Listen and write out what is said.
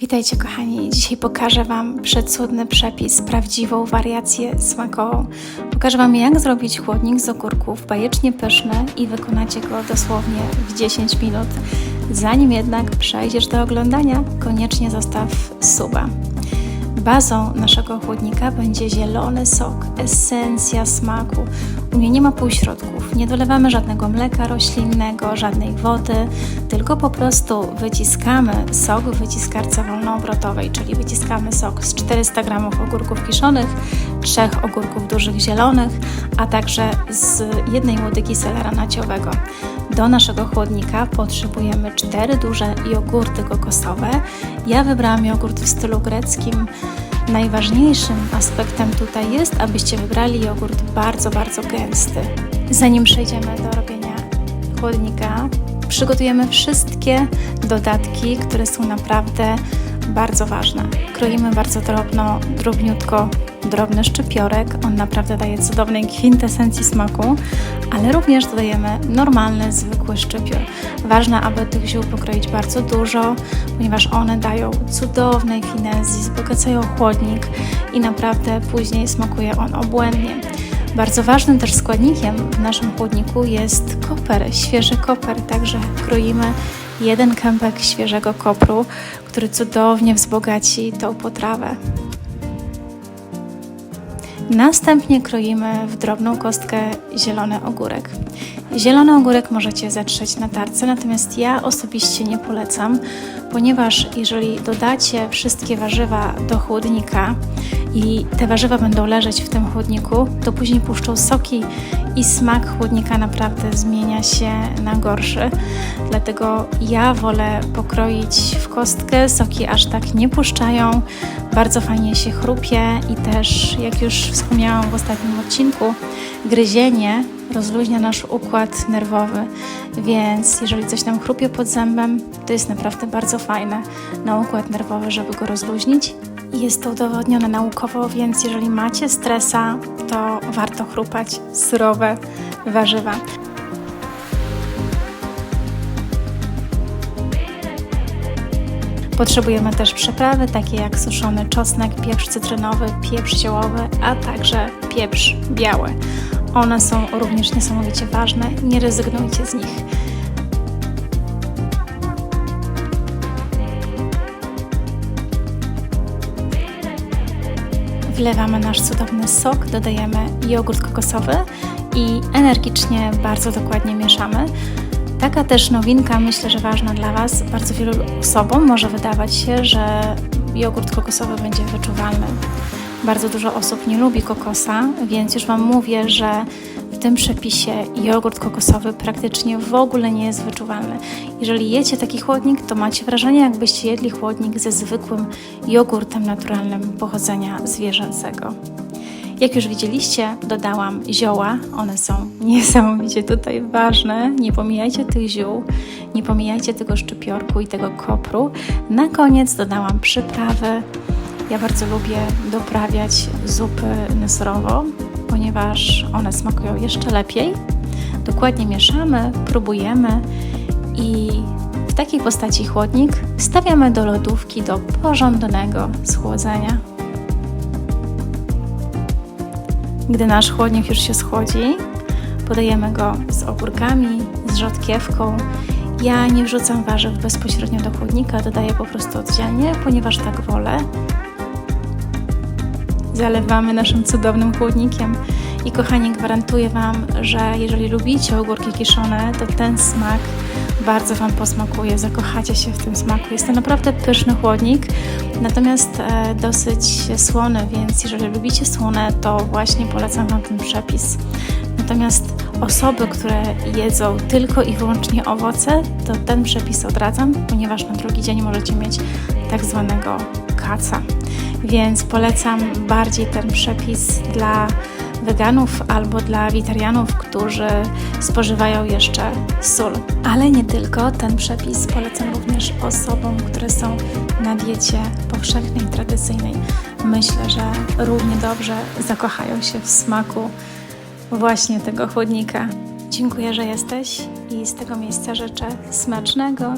Witajcie kochani, dzisiaj pokażę Wam przecudny przepis, prawdziwą wariację smakową. Pokażę Wam jak zrobić chłodnik z ogórków bajecznie pyszny i wykonacie go dosłownie w 10 minut. Zanim jednak przejdziesz do oglądania, koniecznie zostaw suba. Bazą naszego chłodnika będzie zielony sok, esencja smaku. U mnie nie ma półśrodków, nie dolewamy żadnego mleka roślinnego, żadnej wody, tylko po prostu wyciskamy sok w wyciskarce wolnoobrotowej, czyli wyciskamy sok z 400 g ogórków kiszonych, trzech ogórków dużych zielonych, a także z jednej łodygi selera naciowego. Do naszego chłodnika potrzebujemy cztery duże jogurty kokosowe. Ja wybrałam jogurt w stylu greckim. Najważniejszym aspektem tutaj jest, abyście wybrali jogurt bardzo, bardzo gęsty. Zanim przejdziemy do robienia chłodnika, przygotujemy wszystkie dodatki, które są naprawdę bardzo ważne. Kroimy bardzo drobno, drobniutko drobny szczypiorek. On naprawdę daje cudownej kwintesencji smaku, ale również dodajemy normalny, zwykły szczypior. Ważne, aby tych ziół pokroić bardzo dużo, ponieważ one dają cudownej finezji, wzbogacają chłodnik i naprawdę później smakuje on obłędnie. Bardzo ważnym też składnikiem w naszym chłodniku jest koper, świeży koper, także kroimy jeden kępek świeżego kopru, który cudownie wzbogaci tą potrawę. Następnie kroimy w drobną kostkę zielony ogórek. Zielony ogórek możecie zetrzeć na tarce, natomiast ja osobiście nie polecam, ponieważ jeżeli dodacie wszystkie warzywa do chłodnika i te warzywa będą leżeć w tym chłodniku, to później puszczą soki i smak chłodnika naprawdę zmienia się na gorszy. Dlatego ja wolę pokroić w kostkę, soki aż tak nie puszczają, bardzo fajnie się chrupie i też, jak już wspomniałam w ostatnim odcinku, gryzienie rozluźnia nasz układ nerwowy, więc jeżeli coś nam chrupie pod zębem, to jest naprawdę bardzo fajne na układ nerwowy, żeby go rozluźnić. Jest to udowodnione naukowo, więc jeżeli macie stresa, to warto chrupać surowe warzywa. Potrzebujemy też przyprawy takie jak suszony czosnek, pieprz cytrynowy, pieprz ziołowy, a także pieprz biały. One są również niesamowicie ważne, nie rezygnujcie z nich. Wlewamy nasz cudowny sok, dodajemy jogurt kokosowy i energicznie, bardzo dokładnie mieszamy. Taka też nowinka, myślę, że ważna dla Was. Bardzo wielu osobom może wydawać się, że jogurt kokosowy będzie wyczuwalny. Bardzo dużo osób nie lubi kokosa, więc już Wam mówię, że w tym przepisie jogurt kokosowy praktycznie w ogóle nie jest wyczuwalny. Jeżeli jecie taki chłodnik, to macie wrażenie, jakbyście jedli chłodnik ze zwykłym jogurtem naturalnym pochodzenia zwierzęcego. Jak już widzieliście, dodałam zioła. One są niesamowicie tutaj ważne. Nie pomijajcie tych ziół, nie pomijajcie tego szczypiorku i tego kopru. Na koniec dodałam przyprawy. Ja bardzo lubię doprawiać zupy na surowo, ponieważ one smakują jeszcze lepiej. Dokładnie mieszamy, próbujemy i w takiej postaci chłodnik stawiamy do lodówki do porządnego schłodzenia. Gdy nasz chłodnik już się schłodzi, podajemy go z ogórkami, z rzodkiewką. Ja nie wrzucam warzyw bezpośrednio do chłodnika, dodaję po prostu oddzielnie, ponieważ tak wolę. Zalewamy naszym cudownym chłodnikiem i kochani, gwarantuję Wam, że jeżeli lubicie ogórki kiszone, to ten smak bardzo Wam posmakuje, zakochacie się w tym smaku. Jest to naprawdę pyszny chłodnik, natomiast e, dosyć słony, więc jeżeli lubicie słone, to właśnie polecam Wam ten przepis. Natomiast osoby, które jedzą tylko i wyłącznie owoce, to ten przepis odradzam, ponieważ na drugi dzień możecie mieć tak zwanego kaca. Więc polecam bardziej ten przepis dla weganów albo dla witarianów, którzy spożywają jeszcze sól. Ale nie tylko, ten przepis polecam również osobom, które są na diecie powszechnej, tradycyjnej. Myślę, że równie dobrze zakochają się w smaku właśnie tego chłodnika. Dziękuję, że jesteś i z tego miejsca życzę smacznego